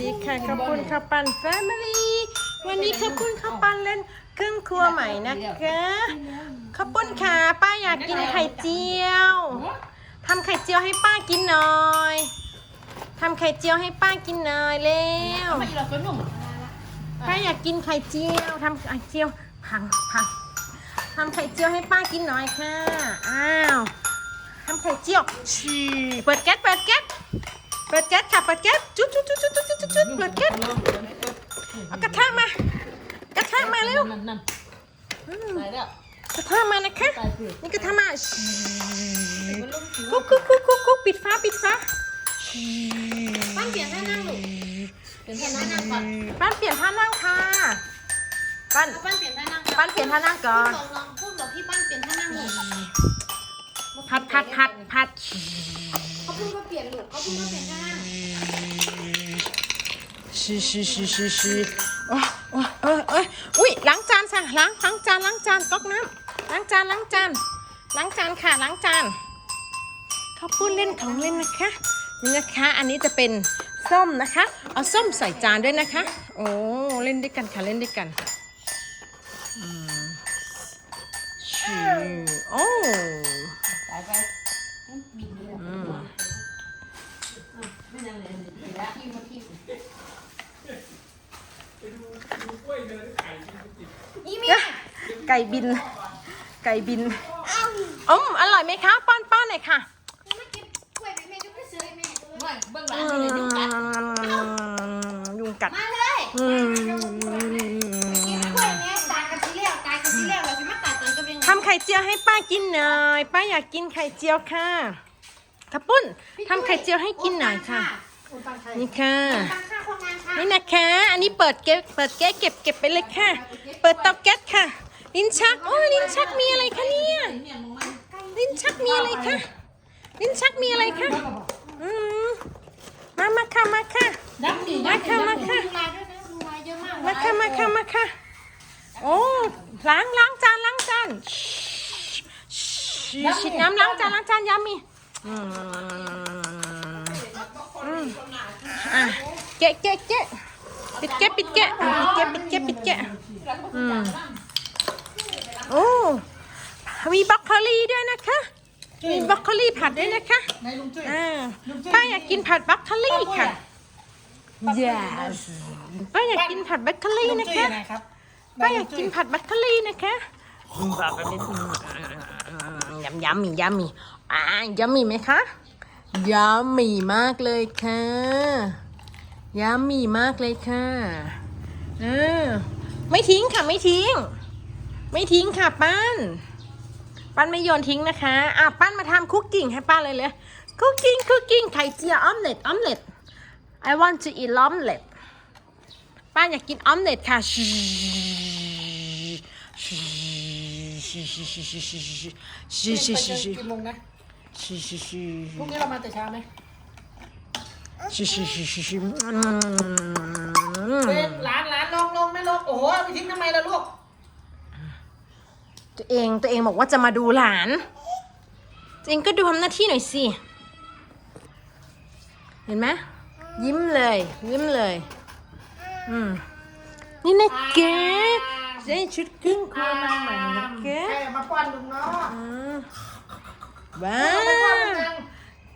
ดีค่ะขอบคุณข้าวปั้นแฟมิลี่วันนี้ขอบคุณข้าวปั้นเล่นเครื่องครัวใหม่นะคะข้าวปุ้นขาป้าอยากกินไข่เจียวทำไข่เจียวให้ป้ากินหน่อยทำไข่เจียวให้ป้ากินหน่อยเร็วป้าอยากกินไข่เจียวทำไข่เจียวพังพังทำไข่เจียวให้ป้ากินหน่อยค่ะอ้าวทำไข่เจียวชีเปิดแก๊สเปิดแก๊ส ปิดแก๊สค่ะเปิดแก๊สจุดจุดจุดจุดจุดจุดจุดจุเปิดแก๊สเอากระทะมากระทะมาเร็วกระทะมานะคะนี่กระทะมาคุกคุกคุกคุกคุกปิดฟ้าปิดฟ้าป้านเปลี่ยนท่านั่งลูกเปลี่ยนท่านั่งก่อนป้านเปลี่ยนท่านั่งค่ะป้านป้าเปลี่ยนท่านั่งป้านเปลี่ยนท่านั่งก่อนลองพูดบอกพี่ป้านเปลี่ยนท่านั่งหนูพัดพัดพัดพัด 是是是是是，哇哇呃呃，喂，ล้างชิชิว้โอ้เอ้ยเอ้ยอุ้ยล้างจานค่ะล้างล้างจานล้างจานก๊อกน้ำล้างจานล้างจานล้างจานค่ะล้างจานเขาพูดเล่นของเล่นนะคะนี่นะคะอันนี้จะเป็นส้มนะคะ เอาส้มใส่จานด้วยนะคะ โอ้เล่นด้วยกันค่ะเล่นด้วยกันอืมชิโอ้ นแล้วพี่มาทิมไปดูดูกล้วยเดินไก่กินทุกทีนี่มีไก่บิน ไก่บินอืมอร่อยไหมคะ ป้อนป้านหน่อยค่ะยุงกัดมาเลยททำไข่เจียวให้ป้ากินหน่อย ป้าอยากกินไข่เจียวค่ะทับปุ้นทำไข่เจียวให้กินหน่อยค่ะ นี่ค่ะ นี่นะคะ อันนี้เปิดเก็บเปิดแก้เก็บเก็บไปเลยค่ะ เปิดตอกแก๊สค่ะ ลิ้นชัก โอ้ลิ้นชักมีอะไรคะเนี่ย ลิ้นชักมีอะไรคะ ลิ้นชักมีอะไรคะมมามาค่ะ มาค่ะ มาค่ะ มาค่ะ มาค่ะ มาค่ะ มาค่ะ โอ้ ล้างล้างจานล้างจานฉีดน้ำล้างจานล้างจานยามีอืม แกะแกะแกะปิดแกะปิดแกะปิดแกะปิดแกะปิดแกะอือโอ้มีบรอกโคลีด้วยนะคะ มีบรอกโคลีผัดด้วยนะคะอ่าป้าอยากกินผัดบรอกโคลีค่ะ yes ป้าอยากกินผัดบรอกโคลีนะคะป้าอยากกินผัดบรอกโคลีนะคะยำยำมียำมีอ่ายำมีไหมคะยำมีมากเลยค่ะ ยำมีมากเลยค่ะเออไม่ทิ้งค่ะไม่ทิ้ง ไม่ทิ้งค่ะป้านป้านไม่โยนทิ้งนะคะอะป้านมาทำคุกกิ้งให้ป้าเลยเลยคุกกิ้งคุกกิ้งไข่เจียวออมเล็ตออมเล็ต I want to eat omelet ป้าอยากกินออมเล็ตค่ะชิชิชิชิชิชิชิชิชิชิชิชิชิพรุ่งนี้เรามาแต่เช้าไหม ชิชิชิชิชิเบนหลานหลานลงลงไม่ลงโอ้โหเอาไปทิ้งทำไมล่ะลูกตัวเองตัวเองบอกว่าจะมาดูหลานตัวเองก็ดูทำหน้าที่หน่อยสิเห็นไหมยิ้มเลย ยิ้มเลย อืมนี่นะแกได้ชุดครึ่งครัวมาใหม่นะแกใครเอามาป้อนลุงเนาะว้าเอาไปป้อนลุงว นะ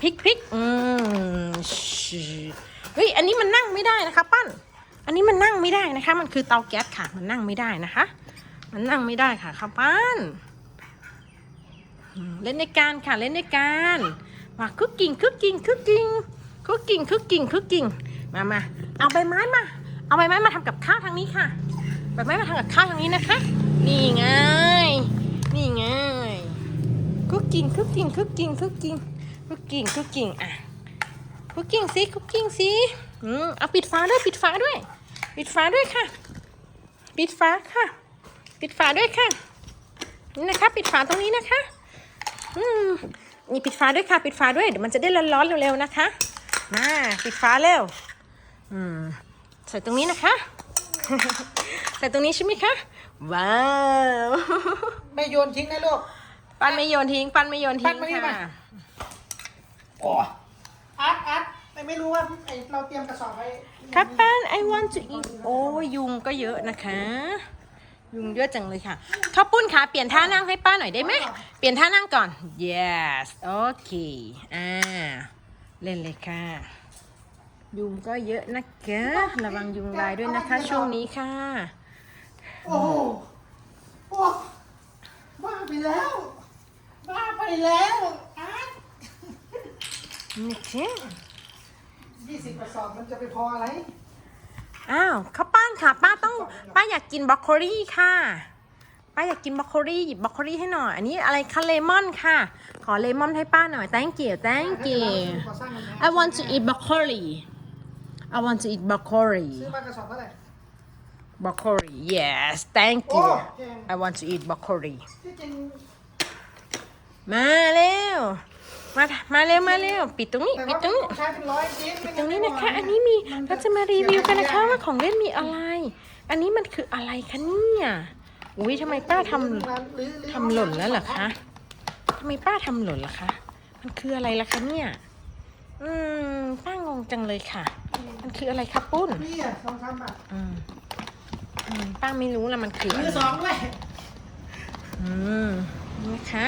พริกพริกอืมเฮ้ย อันนี้มันนั่งไม่ได้นะคะ ปั้น อันนี้มันนั่งไม่ได้นะคะ มันคือเตาแก๊สค่ะ มันนั่งไม่ได้นะคะ มันนั่งไม่ได้ค่ะข้าวปั้น เล่นในการค่ะ เล่นในการมาคุกกิ้งคุกกิ้งคุกกิ้งคุกกิ้งคุกกิ้งคุกกิ้งมามาเอาใบไม้มา เอาใบไม้มาทำกับข้าวทางนี้ค่ะ ใบไม้มาทำกับข้าวทางนี้นะคะ นี่ไง นี่ไงคุกกิ้งคุกกิ้งคุกกิ้งคุกกิ้งคุกกิ้งคุกกิ้งอะคุกกิ้งสิคุกกิ้งสิอืมเอาปิดฝาด้วยปิดฝาด้วย ปิดฝาด้วยค่ะ ปิดฝาค่ะ ปิดฝาด้วยค่ะนี่นะคะปิดฝาตรงนี้นะคะ อืมนี่ปิดฝาด้วยค่ะ ปิดฝาด้วย เดี๋ยวมันจะได้ร้อนๆเร็วๆนะคะ มาปิดฝาเร็ว อืม ใส่ตรงนี้นะคะ ใส่ตรงนี้ใช่ไหมคะ ว้าว ไม่โยนทิ้งนะลูก ปั้นไม่โยนทิ้ง ปั้นไม่โยนปั้ทิ้นงมานี่มา ค่ะโอ้อัดอัดแต่ไม่รู้ว่าไอเราเตรียมกระสอบไว้ครับปั้น I want to eat โอ้ยยุงก็เยอะนะคะ ยุงเยอะจังเลยค่ะข้าวปุ้นคะเปลี่ยนท่านั่งให้ป้าหน่อยได้ไหม เปลี่ยนท่านั่งก่อน yes โอเค อ่า เล่นเลยค่ะ ยุงก็เยอะนะคะ ระวังยุงลายด้วยนะคะ ช่วงนี้ค่ะ โอ้โหโอ้บ้าไปแล้วบ้าไปแล้วอัดนี่คะยี่สิบกระสอบมันจะไปพออะไร อ้าวข้าวป้านค่ะ ป้าต้อง ป้าอยากกินบรอกโคลีค่ะ ป้าอยากกินบรอกโคลีหยิบบรอกโคลีให้หน่อย อันนี้อะไรคะเลมอนค่ะ ขอเลมอนให้ป้าหน่อย thank you thank you ขอสร้างมันนะ I want to eat broccoli I want to eat broccoli ซื้อมากระสอบเท่าไหร่ broccoli yes thank โอ้ you แพง I want to eat broccoli ที่จริงมาเร็วมามาเร็วมาเร็วปิดตรงนี้แต่ปิดว่าตรงนี้ต้องใช้เป็นร้อยชิ้นไม่ตรงนี้ไม่นะคะไหวอันนี้มีนเราจะมารีวิวกันนะคะเสียว่าของเล่นมีอะไร อันนี้มันคืออะไรคะเนี่ยอุ้ยทำไมป้าทำหรือหรือทำหล่นแล้วเหรอคะทำไมป้าทำหล่นล่ะคะ มันคืออะไรล่ะคะเนี่ย อืมป้างงจังเลยค่ะ มันคืออะไรคะปุ้น นี่อะสองคำอะอืม อืมป้าไม่รู้ละมันคืออะมืไรอสองด้วยอืมนี่นะคะ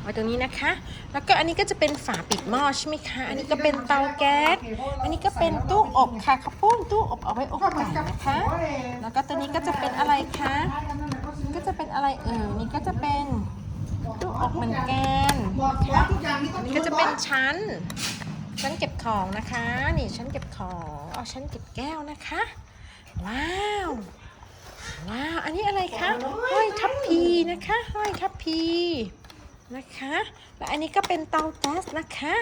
ไว้ตรงนี้นะคะ แล้วก็อันนี้ก็จะเป็นฝาปิดหม้อใช่ไหมคะ อันนี้ก็เป็นเตาแก๊ส อันนี้ก็เป็นตู้อบค่ะข้าวปุ้นตู้อบเอาไว้อบก็เหมืไก่อนกับนะคะโอ้ยแล้วก็ตัวนี้ก็จะเป็นอะไรคะ ก็จะเป็นอะไรเอ่ยนี่ก็จะเป็นตู้อบเหมือนกันบอกบอกทุกอย่างนี่ต้อัอนงนี้ก็จะเป็นชั้น ชั้นเก็บของนะคะ นี่ชั้นเก็บของ เอาชั้นเก็บแก้วนะคะ ว้าว ว้าว อันนี้อะไรคะห้อยทับพีนะคะห้อยทับพีนะคะ และอันนี้ก็เป็นเตาแก๊สนะคะ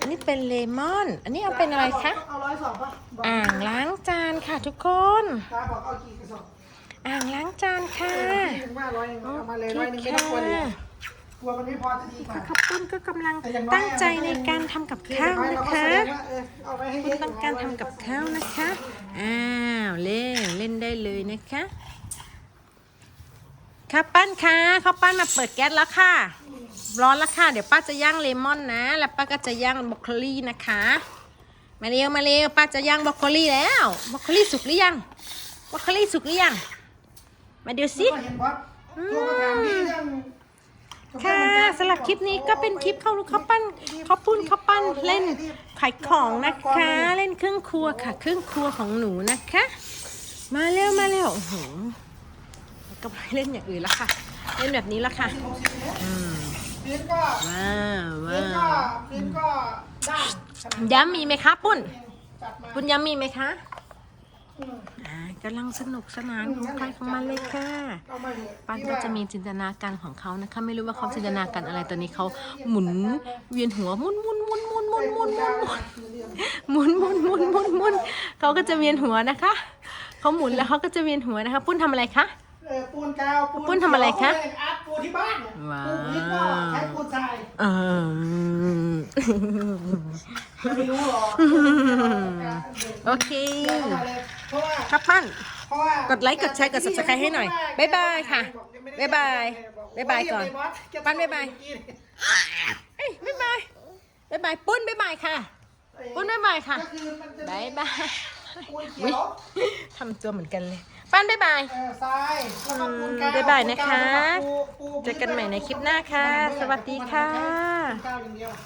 อันนี้เป็นเลมอน อันนี้เอาเป็นอะไรคะเอาร้อยสองป่ะบอกอ่างล้างจานค่ะทุกคนตาบอกเอากี่กระสอบอ่างล้างจานค่ะที่ถึงว่าร้อยหนึ่งเอามาเลยร้อยหนึ่งไม่ต้องกลัวเลยกลัวมันไม่พอจะดีกว่าข้าวปุ้นก็กำลังแต่อย่างน้อยตั้งใจในการทำกับข้าวเรานะก็แสคะดงว่าเออเอาไว้ให้คุเยณอะต้องการทำกับข้าวนะคะ อ้าวเล่นเล่นได้เลยนะคะ ข้าวปั้นค่ะข้าวปั้นมาเปิดแก๊สแล้วค่ะ ร้อนแล้วค่ะ เดี๋ยวป้าจะย่างเลมอนนะ แล้วป้าก็จะย่างบรอกโคลีนะคะ มาเร็วมาเร็วป้าจะย่างบรอกโคลีแล้วบรอกโคลีสุกหรือยังบรอกโคลีสุกหรือยัง มาดูสิก็เห็นว่าโทรมาถามพี่เรื่องค่ะสำหรับคลิปนี้ก็เป็นคลิปเขาเขาปั้นเขาปุ้นเขาปั้นเล่นขายของนะคะ เล่นเครื่องครัวค่ะ เครื่องครัวของหนูนะคะ มาเร็วมาเร็วโอ้โห ก็ไปเล่นอย่างอื่นละค่ะ เล่นแบบนี้ละค่ะอืมพื้นก็ว้าวพื้นก็ว้าวพื้นก็ด้านขนาดย้ำมีไหมคะปุ้นจัดมาปุ้นย้ำมีไหมคะอืมอ่ากำลังสนุกสนานของใครของมันเลยค่ะ เอามาเถอปั้นก็จะมีจินตนาการของเขานะคะ ไม่รู้ว่าเขาจินตนาการอะไรตอนนี้เขาหมุนเวียนหัวหมุนหมุนหมุนหมุนหมุนหมุนหมุนหมุน หมุนหมุนหมุนหมุนหมุนเขาก็จะเวียนหัวนะคะ เขาหมุนแล้วเขาก็จะเวียนหัวนะคะ ปุ้นทำอะไรคะ เออปูนกาวปูนปุ้นทำอะไรคะเขียวอาร์ตปูนที่บ้านเนี่ยว้าว ปูพื้นก็ใช้ปูนทรายเออไม่รู้หรอกโอเคเพราะว่าครับปั้น เพราะว่ากดไลค์กดแชร์กด Subscribe ให้หน่อยบ๊ายบายค่ะบ๊ายบายบ๊ายบายก่อนปั้นบ๊ายบาย เอ้ยบ๊ายบายบ๊ายบายปุ้นบ๊ายบายค่ะ ปุ้นบ๊ายบายค่ะก็คือมันจะบายบายปูนเขีอุ๊ยยว ทำตัวเหมือนกันเลย ปั้นบ๊ายบาย เออทรายแล้วก็ปูนกาวบ๊ายบายนะคะปูปูเจอกันใหม่ในคลิปหน้าค่ะสวัสดีค่ะปูนกาวอย่างเดียว